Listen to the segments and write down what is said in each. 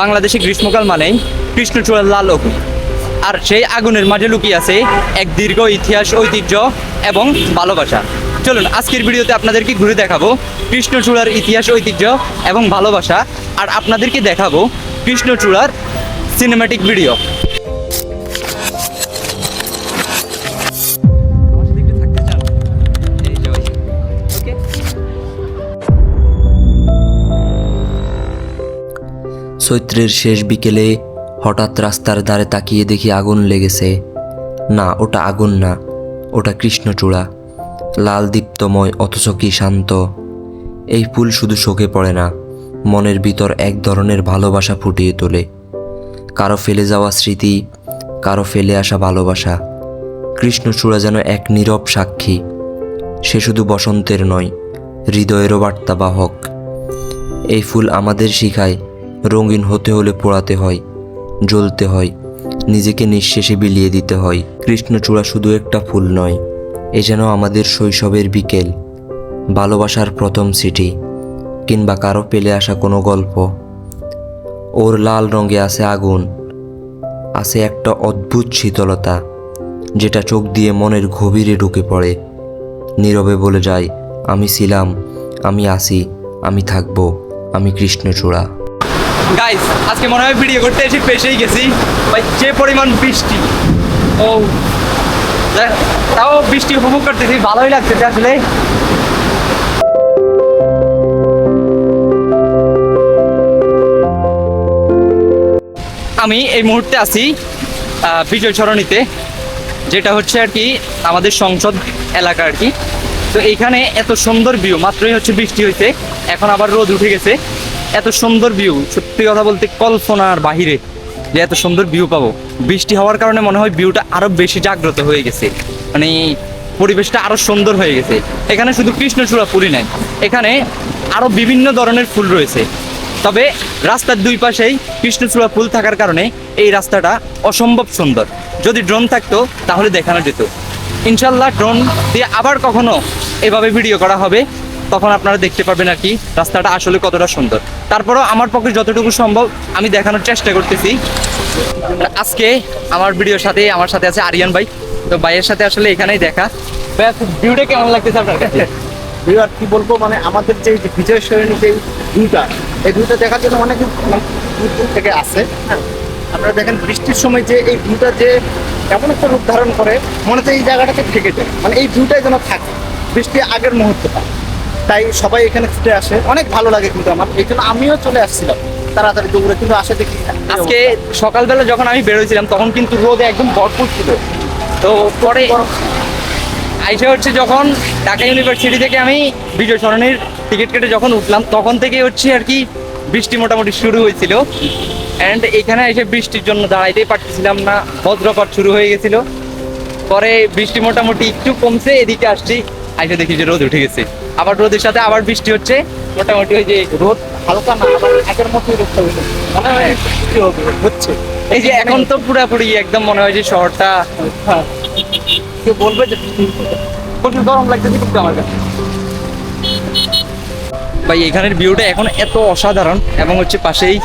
বাংলাদেশে গ্রীষ্মকাল মানেই কৃষ্ণচূড়ার লাল অগ্নি। আর সেই আগুনের মাঝে লুকিয়ে আছে এক দীর্ঘ ইতিহাস, ঐতিহ্য এবং ভালোবাসা। চলুন, আজকের ভিডিওতে আপনাদেরকে ঘুরে দেখাবো কৃষ্ণচূড়ার ইতিহাস, ঐতিহ্য এবং ভালোবাসা। আর আপনাদেরকে দেখাবো কৃষ্ণচূড়ার সিনেম্যাটিক ভিডিও চৈত্রের শেষ বিকেলে হঠাৎ রাস্তার ধারে তাকিয়ে দেখি আগুন লেগেছে। না, ওটা আগুন না, ওটা কৃষ্ণচূড়া লাল দীপ্তময়, অথচ কি শান্ত। এই ফুল শুধু শোকে পড়ে না, মনের ভিতর এক ধরনের ভালোবাসা ফুটিয়ে তোলে। কারও ফেলে যাওয়া স্মৃতি, কারও ফেলে আসা ভালোবাসা। কৃষ্ণচূড়া যেন এক নীরব সাক্ষী। সে শুধু বসন্তের নয়, হৃদয়েরও বার্তাবাহক এই ফুল আমাদের শিখায় রঙিন হতে হলে পোড়াতে হয়, জ্বলতে হয়, নিজেকে নিঃশেষে বিলিয়ে দিতে হয়। কৃষ্ণচূড়া শুধু একটা ফুল নয়, এ যেন আমাদের শৈশবের বিকেল, ভালোবাসার প্রথম সিটি কিংবা কারও পেলে আসা কোনো গল্প। ওর লাল রঙে আছে আগুন, আছে একটা অদ্ভুত শীতলতা, যেটা চোখ দিয়ে মনের গভীরে ঢুকে পড়ে। নীরবে বলে যায়, আমি ছিলাম, আমি আসি, আমি থাকব, আমি কৃষ্ণচূড়া। গাইস আজকে মনে হয় ভিডিও করতে এসে পেশেই গেছি। ভাই, যে পরিমাণ বৃষ্টি। ও। তাও বৃষ্টি উপভোগ করতেছি, ভালোই লাগতেছে আসলে। আমি এই মুহূর্তে আছি বিজয় সরণিতে, যেটা হচ্ছে আর কি আমাদের সংসদ এলাকা আর কি। তো এইখানে এত সুন্দর ভিউ মাত্রই হচ্ছে বৃষ্টি হয়েছে এখন আবার রোদ উঠে গেছে। এত সুন্দর ভিউ সত্যি কথা বলতে কল্পনার বাহিরে যে এত সুন্দর ভিউ পাবো। বৃষ্টি হওয়ার কারণে মনে হয় ভিউটা আরও বেশি জাগ্রত হয়ে গেছে। মানে পরিবেশটা আরও সুন্দর হয়ে গেছে। এখানে শুধু কৃষ্ণচূড়া ফুলই নাই, এখানে আরও বিভিন্ন ধরনের ফুল রয়েছে। তবে রাস্তার দুই পাশেই কৃষ্ণচূড়া ফুল থাকার কারণে এই রাস্তাটা অসম্ভব সুন্দর। যদি ড্রোন থাকতো, তাহলে দেখানো যেত। ইনশাল্লাহ ড্রোন দিয়ে আবার কখনো এভাবে ভিডিও করা হবে। তখন আপনারা দেখতে পারবেন আর কি, রাস্তাটা আসলে কতটা সুন্দর। তারপরেও আমার পক্ষে যতটুকু সম্ভব, আমি দেখানোর চেষ্টা করতেছি। আজকে আমার ভিডিওর সাথে, আমার সাথে আছে আরিয়ান ভাই। তো ভাইয়ের সাথে আসলে এখানেই দেখা। ভাইয়া ভিডিওটা কেমন লাগতেছে আপনার কাছে? বিরাট কি বলব মানে আমাদের যে বিজয় সরণি যে ভিউটা, এই ভিউটা দেখার জন্য অনেক মানে দূর দূর থেকে আসে। হ্যাঁ আপনারা দেখেন, বৃষ্টির সময় যে এই ভিউটা যে এমন একটা রূপ ধারণ করে, মনে হচ্ছে এই জায়গাটাকে থেকে যায় মানে এই ভিউটাই যেন থাকে বৃষ্টি আগের মুহূর্তটা। তাই সবাই এখানে ছুটে আসে। অনেক ভালো লাগে কিন্তু আমার। এই জন্য আমিও চলে আসছিলাম তাড়াতাড়ি দৌড়ে কিন্তু আসে দেখি আজকে সকালবেলা যখন আমি বেরোইছিলাম তখন কিন্তু রোদে একদম ভরপুর ছিল। তো পরে আইসা হচ্ছে যখন ঢাকা ইউনিভার্সিটি থেকে আমি বিজয় সরণির টিকিট কেটে যখন উঠলাম তখন থেকে হচ্ছে আর কি বৃষ্টি মোটামুটি শুরু হয়েছিল। অ্যান্ড এখানে এসে বৃষ্টির জন্য দাঁড়াইতেই পারতেছিলাম না। বজ্রপাত শুরু হয়ে গেছিল। পরে বৃষ্টি মোটামুটি একটু কমছে এদিকে আসছি। আইসা দেখি যে রোদ উঠে গেছে। আবার রোদের সাথে আবার বৃষ্টি হচ্ছে। মোটামুটি ওই যে রোদ হালকা না আবার আগের মতোই রোদটা মনে হয় হচ্ছে। এই যে এখন তো পুরাপুরি একদম মনে হয় যে শহরটা হ্যাঁ। কেউ বলবে যে প্রচুর গরম লাগতেছে কিন্তু আমার কাছে। ভাই এখানের ভিউটা এখন এত অসাধারণ। এবং হচ্ছে পাশেই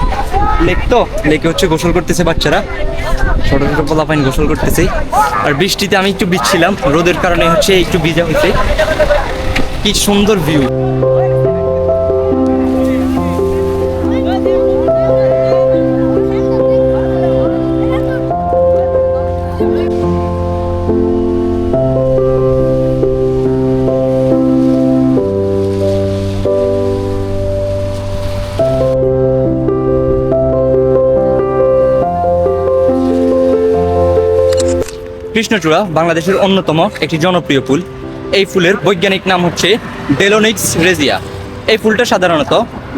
লেক তো লেকে হচ্ছে গোসল করতেছে বাচ্চারা। ছোট ছোট পোলাপাইন গোসল করতেছি। আর বৃষ্টিতে আমি একটু বিচ্ছিলাম রোদের কারণে হচ্ছে একটু ভিজা হয়েছে। কি সুন্দর ভিউ কৃষ্ণচূড়া বাংলাদেশের অন্যতম একটি জনপ্রিয় ফুল। এই ফুলের বৈজ্ঞানিক নাম হচ্ছে ডেলোনিক্স রেজিয়া। এই ফুলটা সাধারণত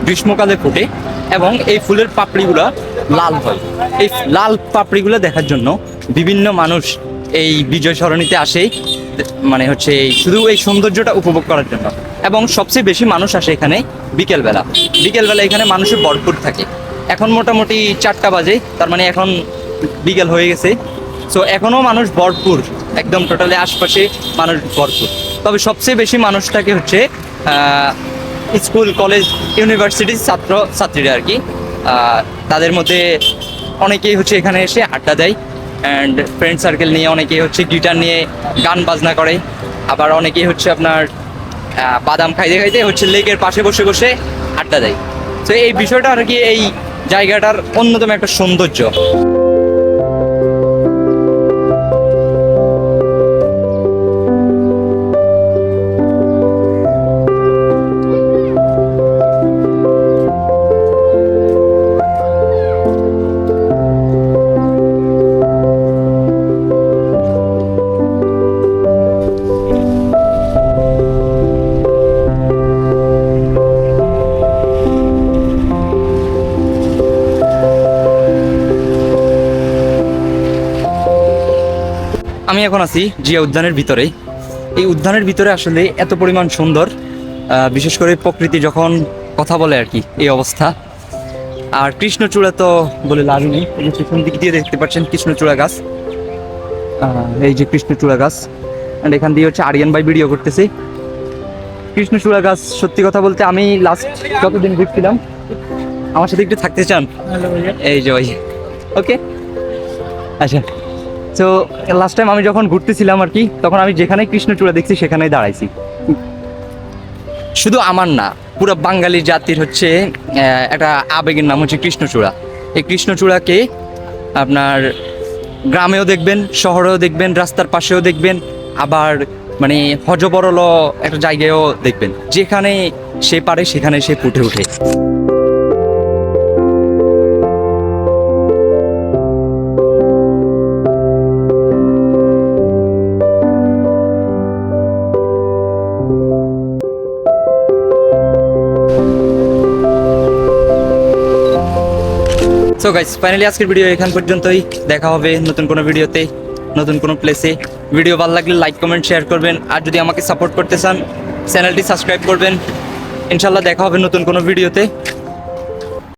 গ্রীষ্মকালে ফোটে এবং এই ফুলের পাপড়িগুলো লাল হয়। এই লাল পাপড়িগুলো দেখার জন্য বিভিন্ন মানুষ এই বিজয় সরণিতে আসে মানে হচ্ছে শুধু এই সৌন্দর্যটা উপভোগ করার জন্য। এবং সবচেয়ে বেশি মানুষ আসে এখানে বিকেলবেলা। বিকেলবেলা এখানে মানুষের ভরপুর থাকে। এখন মোটামুটি চারটা বাজে, তার মানে এখন বিকেল হয়ে গেছে। সো এখনও মানুষ ভরপুর, একদম টোটালি আশপাশে মানুষ ভরপুর। তবে সবচেয়ে বেশি মানুষটাকে হচ্ছে স্কুল কলেজ ইউনিভার্সিটির ছাত্র, ছাত্রীরা আর কি। তাদের মধ্যে অনেকেই হচ্ছে এখানে এসে আড্ডা দেয় অ্যান্ড ফ্রেন্ড সার্কেল নিয়ে অনেকেই হচ্ছে গিটার নিয়ে গান বাজনা করে। আবার অনেকেই হচ্ছে আপনার বাদাম খাইতে খাইতে হচ্ছে লেকের পাশে বসে বসে আড্ডা দেয়। তো এই বিষয়টা আর কি এই জায়গাটার অন্যতম একটা সৌন্দর্য। আমি এখন আছি জিয়া উদ্যানের ভিতরে। এই উদ্যানের ভিতরে আসলে এত পরিমাণ সুন্দর বিশেষ করে প্রকৃতি যখন কথা বলে আর কি এই অবস্থা। আর কৃষ্ণচূড়া তো বলে নেই এই যে পিছন দিক দিয়ে দেখতে পাচ্ছেন কৃষ্ণচূড়া গাছ। এই যে কৃষ্ণচূড়া গাছ অ্যান্ড এখান দিয়ে হচ্ছে আরিয়ান ভাই ভিডিও করতেছি। কৃষ্ণচূড়া গাছ সত্যি কথা বলতে আমি লাস্ট যতদিন ঘুরছিলাম আমার সাথে একটু থাকতে চান? এই যে ভাই। ওকে আচ্ছা। তো লাস্ট টাইম আমি যখন ঘুরতেছিলাম আর কি, তখন আমি যেখানে কৃষ্ণচূড়া দেখছি, সেখানেই দাঁড়াইছি। শুধু আমার না, পুরো বাঙালি জাতির হচ্ছে একটা আবেগের নাম হচ্ছে কৃষ্ণচূড়া এই কৃষ্ণচূড়াকে আপনার গ্রামেও দেখবেন, শহরেও দেখবেন, রাস্তার পাশেও দেখবেন, আবার মানে হজবরল একটা জায়গায়ও দেখবেন। যেখানে সে পারে, সেখানে সে ফুটে ওঠে। সো গাইস ফাইনালি আজকের ভিডিও এখান পর্যন্তই। দেখা হবে নতুন কোনো ভিডিওতে নতুন কোনো প্লেসে ভিডিও ভালো লাগলে লাইক কমেন্ট শেয়ার করবেন। আর যদি আমাকে সাপোর্ট করতে চান চ্যানেলটি সাবস্ক্রাইব করবেন। ইনশাল্লাহ দেখা হবে নতুন কোনো ভিডিওতে